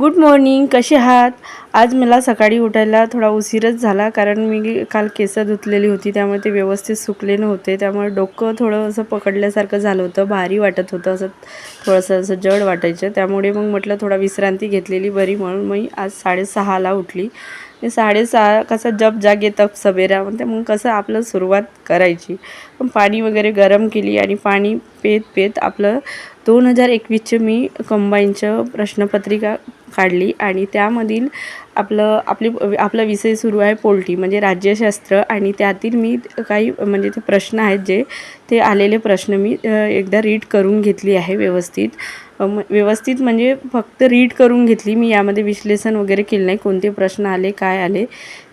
Good morning कसे आहात? आज मला सकाळी उठायला थोडा उशीरच झाला कारण मी काल केस धुतलेली होती त्यामुळे ते व्यवस्थित सुकले नव्हते. त्यामुळे डोकं थोडं असं पकडल्यासारखं झालं होतं भारी वाटत होतं असं थोडंसं असं जड वाटायचं. त्यामुळे मग म्हटलं थोडा विश्रांती घेतलेली बरी म्हणून मी आज साडेसहाला उठली. साडेसहा कसं जप जागे तप सबेरा म्हणते मग कसं आपलं सुरुवात करायची. पण पाणी वगैरे गरम केली आणि पाणी पेत पेत आपलं दोन हजार एकवीसचं मी कंबाईनचं प्रश्नपत्रिका काढली आणि त्यामधील आपलं आपली आपला विषय सुरू आहे पोल्ट्री म्हणजे राज्यशास्त्र. आणि त्यातील मी काही म्हणजे ते प्रश्न आहेत जे ते आलेले प्रश्न मी एकदा रीड करून घेतली आहे व्यवस्थित. व्यवस्थित म्हणजे फक्त रीड करून घेतली. मी यामध्ये विश्लेषण वगैरे केलं नाही. कोणते प्रश्न आले काय आले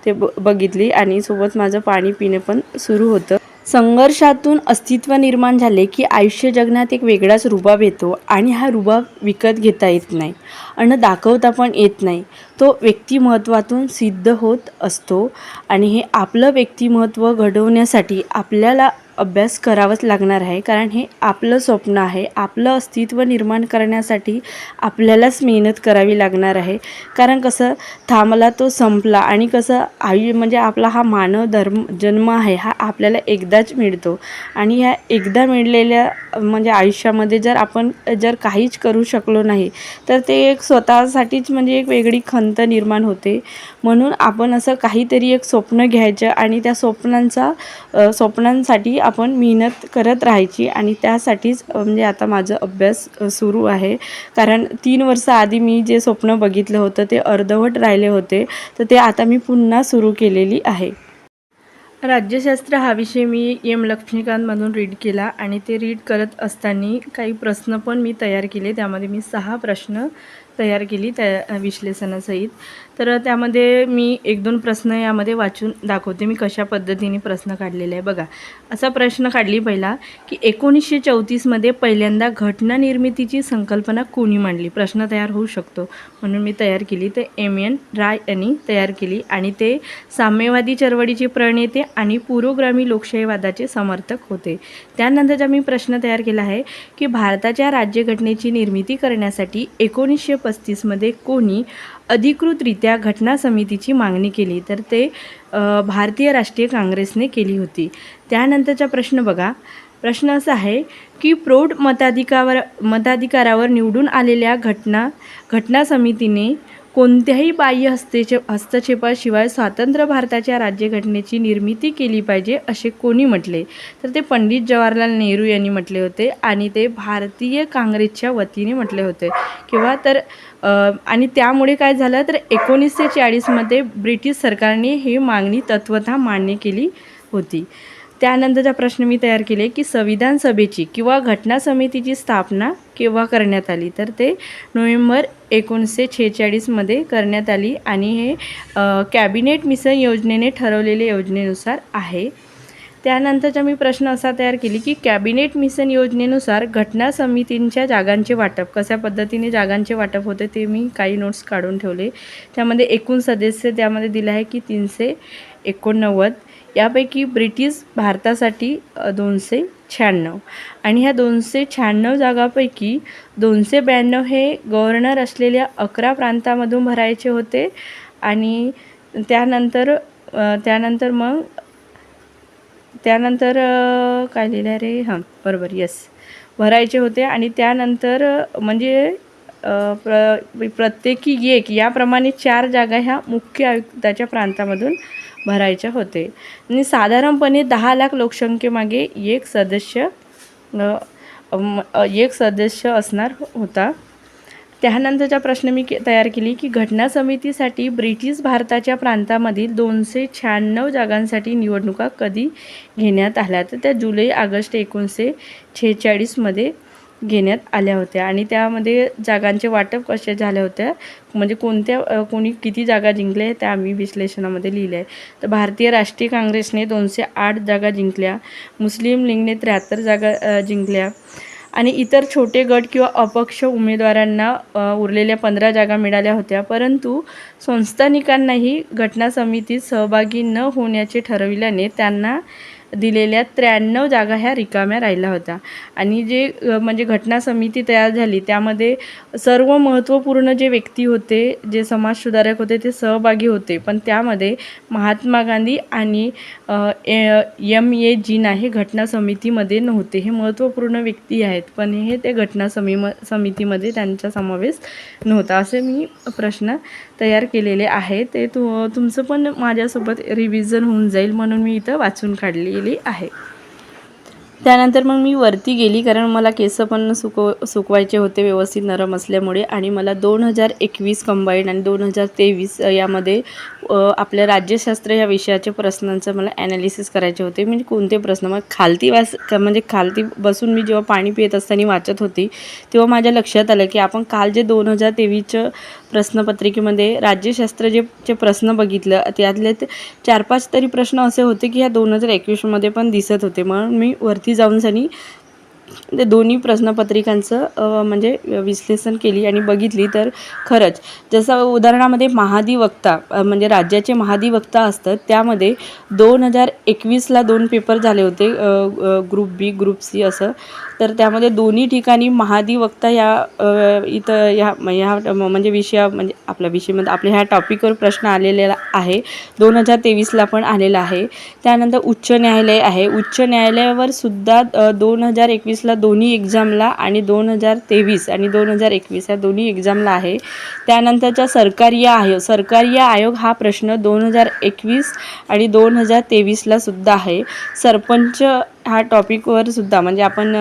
ते ब बघितली आणि सोबत माझं पाणी पिणं पण सुरू होतं. संघर्षातून अस्तित्व निर्माण झाले की आयुष्य जगण्यात एक वेगळाच रुबाब येतो आणि हा रुबाब विकत घेता येत नाही आणि दाखवता पण येत नाही. तो व्यक्तिमत्वातून सिद्ध होत असतो आणि हे आपलं व्यक्तिमत्व घडवण्यासाठी आपल्याला अभ्यास करावाच लागणार आहे. कारण हे आपलं स्वप्न आहे. आपलं अस्तित्व निर्माण करण्यासाठी आपल्यालाच मेहनत करावी लागणार आहे. कारण कसं थांबला तो संपला आणि कसं आयु म्हणजे आपला हा मानव धर्म जन्म आहे हा आपल्याला एकदाच मिळतो. आणि ह्या एकदा मिळलेल्या म्हणजे आयुष्यामध्ये जर आपण जर काहीच करू शकलो नाही तर ते एक स्वतःसाठीच म्हणजे एक वेगळी खंत निर्माण होते. म्हणून आपण असं काहीतरी एक स्वप्न घ्यायचं आणि त्या स्वप्नांचा स्वप्नांसाठी आपण मेहनत करत राहायची आणि त्यासाठीच म्हणजे आता माझं अभ्यास सुरू आहे. कारण तीन वर्ष आधी मी जे स्वप्न बघितलं होतं ते अर्धवट राहिले होते. तर ते आता मी पुन्हा सुरू केलेली आहे. राज्यशास्त्र हा विषय मी एम. लक्ष्मीकांतमधून रीड केला आणि ते रीड करत असताना काही प्रश्न पण मी तयार केले. त्यामध्ये मी सहा प्रश्न तयार केली त्या विश्लेषणासहित. तर त्यामध्ये मी एक दोन प्रश्न यामध्ये वाचून दाखवते. मी कशा पद्धतीने प्रश्न काढलेले आहे बघा. असा प्रश्न काढली पहिला की एकोणीसशे चौतीसमध्ये पहिल्यांदा घटना निर्मितीची संकल्पना कोणी मांडली? प्रश्न तयार होऊ शकतो. म्हणून मी तयार केली. ते एम एन राय यांनी तयार केली आणि ते साम्यवादी चळवळीचे प्रणेते आणि पुरोग्रामी लोकशाहीवादाचे समर्थक होते. त्यानंतरचा मी प्रश्न तयार केला आहे की भारताच्या राज्यघटनेची निर्मिती करण्यासाठी एकोणीसशे पस्तीसमध्ये कोणी अधिकृतरित्या घटना समितीची मागणी केली तर ते भारतीय राष्ट्रीय काँग्रेसने केली होती. त्यानंतरचा प्रश्न बघा. प्रश्न असा आहे की प्रौढ मताधिकावर मताधिकारावर निवडून आलेल्या घटना घटना समितीने कोणत्याही बाह्य हस्तेचे हस्तक्षेपाशिवाय स्वातंत्र्य भारताच्या राज्यघटनेची निर्मिती केली पाहिजे असे कोणी म्हटले? तर ते पंडित जवाहरलाल नेहरू यांनी म्हटले होते आणि ते भारतीय काँग्रेसच्या वतीने म्हटले होते. किंवा तर आणि त्यामुळे काय झालं? तर एकोणीसशे चाळीसमध्ये ब्रिटिश सरकारने ही मागणी तत्वतः मान्य केली होती. त्यानंतरचा प्रश्न मी तयार केले की संविधान सभेची किंवा घटना समितीची स्थापना केव्हा करण्यात आली तर ते नोव्हेंबर एकोणीसशे छेचाळीसमध्ये करण्यात आली आणि हे कॅबिनेट मिशन योजनेने ठरवलेल्या योजनेनुसार आहे. त्यानंतरचा मी प्रश्न असा तयार केली की कॅबिनेट मिशन योजनेनुसार घटना समितींच्या जागांचे वाटप कशा पद्धतीने जागांचे वाटप होते ते मी काही नोट्स काढून ठेवले. त्यामध्ये एकूण सदस्य त्यामध्ये दिलं आहे की तीनशे एकोणनव्वद यापैकी ब्रिटिश भारतासाठी दोनशे शहाण्णव. आणि ह्या दोनशे शहाण्णव जागापैकी दोनशे ब्याण्णव हे गव्हर्नर असलेल्या अकरा प्रांतामधून भरायचे होते. आणि त्यानंतर त्यानंतर मग त्यानंतर काय लिहिलं रे? हां बरोबर यस भरायचे होते आणि त्यानंतर म्हणजे प्र प्रत्येकी एक याप्रमाणे चार जागा ह्या मुख्य आयुक्ताच्या प्रांतामधून भरायच्या होते. आणि साधारणपणे दहा लाख लोकसंख्येमागे एक सदस्य एक सदस्य असणार होता. त्यानंतरचा प्रश्न मी के तयार केली की घटना समितीसाठी ब्रिटिश भारताच्या प्रांतामधील दोनशे शहाण्णव जागांसाठी निवडणुका कधी घेण्यात आल्या? तर त्या जुलै ऑगस्ट एकोणीसशे छेचाळीसमध्ये घेण्यात आल्या होत्या. आणि त्यामध्ये जागांचे वाटप कसे झाल्या होत्या म्हणजे कोणत्या कोणी किती जागा जिंकल्या त्या आम्ही विश्लेषणामध्ये लिहिले आहे तर भारतीय राष्ट्रीय काँग्रेसने दोनशे आठ जागा जिंकल्या. मुस्लिम लीगने त्र्याहत्तर जागा जिंकल्या. आणि इतर छोटे गट किंवा अपक्ष उमेदवारांना उरलेल्या पंधरा जागा मिळाल्या होत्या. परंतु संस्थानिकांनाही घटना समितीत सहभागी न होण्याचे ठरविल्याने त्यांना दिलेल्या त्र्याण्णव जागा ह्या रिकाम्या राहिल्या होत्या. आणि जे म्हणजे घटना समिती तयार झाली त्यामध्ये सर्व महत्त्वपूर्ण जे व्यक्ती होते जे समाजसुधारक होते ते सहभागी होते. पण त्यामध्ये महात्मा गांधी आणि एम ए जिना हे घटना समितीमध्ये नव्हते. हे महत्त्वपूर्ण व्यक्ती आहेत पण हे ते घटना समी समितीमध्ये त्यांचा समावेश नव्हता. असे मी प्रश्न तयार केलेले आहे ते तु तुमचं पण माझ्यासोबत रिव्हिजन होऊन जाईल म्हणून मी इथं वाचून काढली. केली आहे. त्यानंतर मग मी वरती गेली कारण मला केस पण सुकव सुकवायचे होते व्यवस्थित नरम असल्यामुळे आणि मला दोन हजार एकवीस कंबाईंड आणि दोन हजार तेवीस यामध्ये आपल्या राज्यशास्त्र या विषयाच्या प्रश्नांचं मला ॲनालिसिस करायचे होते. म्हणजे कोणते प्रश्न? मग खालती वास म्हणजे खालती बसून मी जेव्हा पाणी पित असताना वाचत होती तेव्हा माझ्या लक्षात आलं की आपण काल जे दोन हजार तेवीसच्या प्रश्नपत्रिकेमध्ये राज्यशास्त्र जे जे प्रश्न बघितलं त्यातले ते चार पाच तरी प्रश्न असे होते की ह्या दोन हजार एकवीसमध्ये पण दिसत होते. म्हणून मी वरती जाऊन सनी ते दोन्ही प्रश्नपत्रिकांचं म्हणजे विश्लेषण केली आणि बघितली तर खरंच. जसं उदाहरणामध्ये महाधिवक्ता म्हणजे राज्याचे महाधिवक्ता असतात त्यामध्ये दोन हजार एकवीसला दोन पेपर झाले होते ग्रुप बी ग्रुप सी असं. तर त्यामध्ये दोन्ही ठिकाणी महाधिवक्ता या इथं ह्या ह्या म्हणजे विषया म्हणजे आपल्या विषयामध्ये आपल्या ह्या टॉपिकवर प्रश्न आलेला आहे. दोन हजार तेवीसला पण आलेला आहे. त्यानंतर उच्च न्यायालय आहे. उच्च न्यायालयावर सुद्धा दोन हजार एकवीस एकवीसला दोन्ही एक्झामला आणि दोन हजार तेवीस आणि दोन हजार एकवीस या दोन्ही एक्झामला आहे. त्यानंतरच्या सरकारी आयोग सरकारी आयोग हा प्रश्न दोन हजार एकवीस आणि दोन हजार तेवीसला सुद्धा आहे. सरपंच हा टॉपिकवर सुद्धा म्हणजे आपण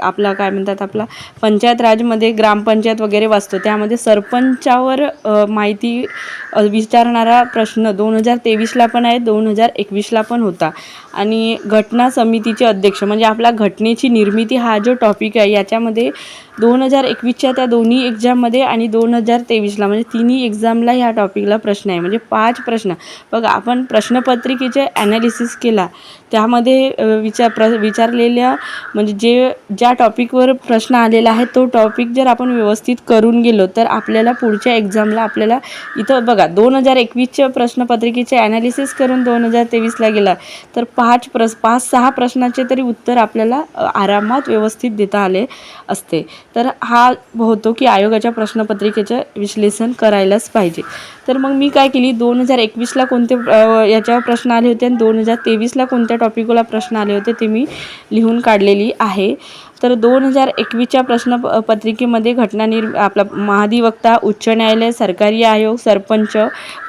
आपला काय म्हणतात आपला पंचायत राजमध्ये ग्रामपंचायत वगैरे वाचतो त्यामध्ये सरपंचावर माहिती विचारणारा प्रश्न दोन हजार तेवीसला पण आहे दोन हजार एकवीसला पण होता. आणि घटना समितीचे अध्यक्ष म्हणजे आपला घटनेची निर्मिती हा जो टॉपिक आहे याच्यामध्ये दोन हजार एकवीसच्या त्या दोन्ही एक्झाममध्ये आणि दोन हजार तेवीसला म्हणजे तिन्ही एक्झामला ह्या टॉपिकला प्रश्न आहे म्हणजे पाच प्रश्न. बघा आपण प्रश्नपत्रिकेचे ॲनालिसिस केला त्यामध्ये विचार प्र विचारलेल्या म्हणजे जे ज्या टॉपिकवर प्रश्न आलेला आहे तो टॉपिक जर आपण व्यवस्थित करून गेलो तर आपल्याला पुढच्या एक्झामला आपल्याला इथं बघा दोन हजार एकवीसच्या प्रश्नपत्रिकेचे ॲनालिसिस करून दोन हजार तेवीसला गेला तर पाच प्रस पाच सहा प्रश्नाचे तरी उत्तर आपल्याला आरामात व्यवस्थित देता आले असते. तर हा होतो की आयोगाच्या प्रश्नपत्रिकेचं विश्लेषण करायलाच पाहिजे. तर मग मी काय केली दोन हजार एकवीसला कोणते याच्यावर प्रश्न आले होते आणि दोन हजार तेवीसला कोणत्या टॉपिकला प्रश्न आले होते ते मी लिहून काढलेली आहे. तर दोन हजार एकवीसच्या प्रश्न प- पत्रिकेमध्ये घटनानिर आपला महाधिवक्ता उच्च न्यायालय सरकारी आयोग सरपंच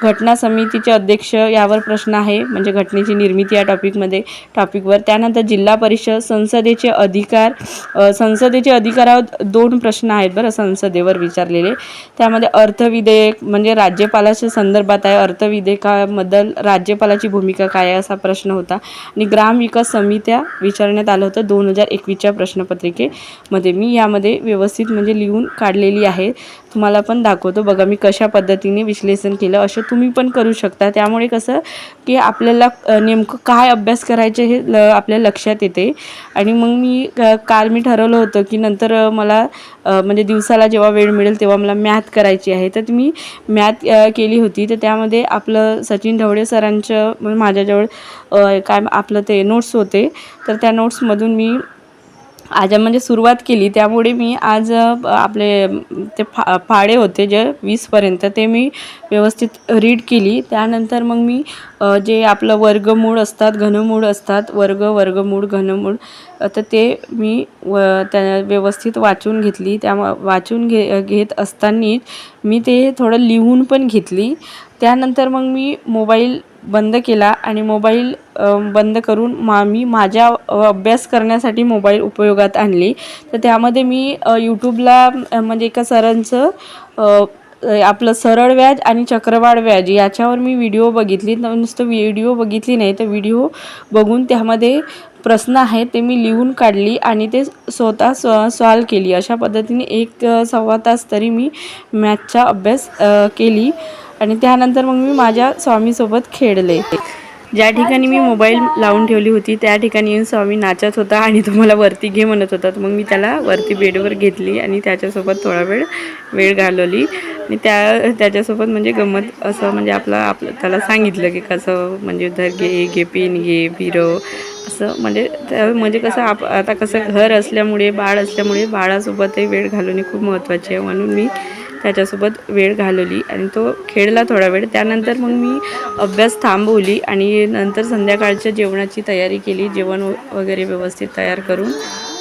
घटना समितीचे अध्यक्ष यावर प्रश्न आहे. म्हणजे घटनेची निर्मिती या टॉपिकमध्ये टॉपिकवर. त्यानंतर जिल्हा परिषद संसदेचे अधिकार संसदेचे अधिकारावर दोन प्रश्न आहेत बरं संसदेवर विचारलेले. त्यामध्ये अर्थविधेयक म्हणजे राज्यपालाच्या संदर्भात आहे. अर्थविधेयकाबद्दल राज्यपालाची भूमिका काय आहे असा प्रश्न होता. आणि ग्रामविकास समित्या विचारण्यात आलं होतं दोन हजार एकवीसच्या प्रश्नपत्र पत्रिकेमध्ये मी यामध्ये व्यवस्थित म्हणजे लिहून काढलेली आहे. तुम्हाला पण दाखवतो. बघा मी कशा पद्धतीने विश्लेषण केलं असं तुम्ही पण करू शकता. त्यामुळे कसं की आपल्याला नेमकं काय अभ्यास करायचे हे ल आपल्या लक्षात येते. आणि मग मी काल मी ठरवलं होतं की नंतर मला म्हणजे दिवसाला जेव्हा वेळ मिळेल तेव्हा मला मॅथ करायची आहे. तर मी मॅथ केली होती. तर त्यामध्ये आपलं सचिन ढवळे सरांचं म्हणजे माझ्याजवळ काय आपलं ते नोट्स होते. तर त्या नोट्समधून मी आज म्हणजे सुरुवात केली. त्यामुळे मी आज आपले ते फा फाडे होते जे वीसपर्यंत ते मी व्यवस्थित रीड केली. त्यानंतर मग मी जे आपलं वर्गमूळ असतात घनमूळ असतात वर्ग वर्गमूळ घनमूळ तर ते मी व त्या व्यवस्थित वाचून घेतली. त्या वाचून घे घेत असताना मी ते थोडं लिहून पण घेतली. त्यानंतर मग मी मोबाईल बंद केला आणि मोबाईल बंद करून मा मी माझ्या अभ्यास करण्यासाठी मोबाईल उपयोगात आणली. तर त्यामध्ये मी यूट्यूबला म्हणजे एका सरांचं आपलं सरळ व्याज आणि चक्रवाढ व्याज याच्यावर मी व्हिडिओ बघितली. तर नुसतं व्हिडिओ बघितली नाही तर व्हिडिओ बघून त्यामध्ये प्रश्न आहेत ते मी लिहून काढली आणि ते स्वतः स्व सॉल्व केली. अशा पद्धतीने एक सव्वा तास तरी मी मॅथचा अभ्यास केली. आणि त्यानंतर मग मी माझ्या स्वामीसोबत खेळले. ज्या ठिकाणी मी मोबाईल लावून ठेवली होती त्या ठिकाणी येऊन स्वामी नाचत होता आणि तो मला वरती घे म्हणत होता. तर मग मी त्याला वरती बेडवर घेतली आणि त्याच्यासोबत थोडा वेळ वेळ घालवली. आणि त्या त्याच्यासोबत म्हणजे गंमत असं म्हणजे आपलं आपलं त्याला सांगितलं की कसं म्हणजे धर घे घे पेन घे फिरव. असं म्हणजे त्या- म्हणजे कसं आप आता कसं घर असल्यामुळे बाळ असल्यामुळे बाळासोबतही वेळ घालवणे खूप महत्त्वाचे आहे. म्हणून मी त्याच्यासोबत वेळ घालवली आणि तो खेळला थोडा वेळ. त्यानंतर मग मी अभ्यास थांबवली आणि नंतर संध्याकाळच्या जेवणाची तयारी केली जेवण वगैरे व्यवस्थित तयार करून.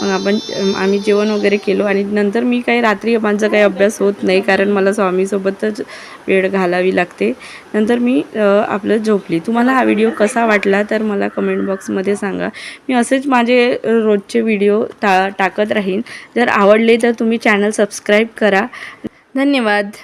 मग आपण आम्ही जेवण वगैरे केलो आणि नंतर मी काही रात्री माझा काही अभ्यास होत नाही कारण मला स्वामीसोबतच वेळ घालावी लागते. नंतर मी आपलं झोपली. तुम्हाला हा व्हिडिओ कसा वाटला तर मला कमेंट बॉक्समध्ये सांगा. मी असेच माझे रोजचे व्हिडिओ टा टाकत राहीन. जर आवडले तर तुम्ही चॅनल सबस्क्राईब करा. धन्यवाद.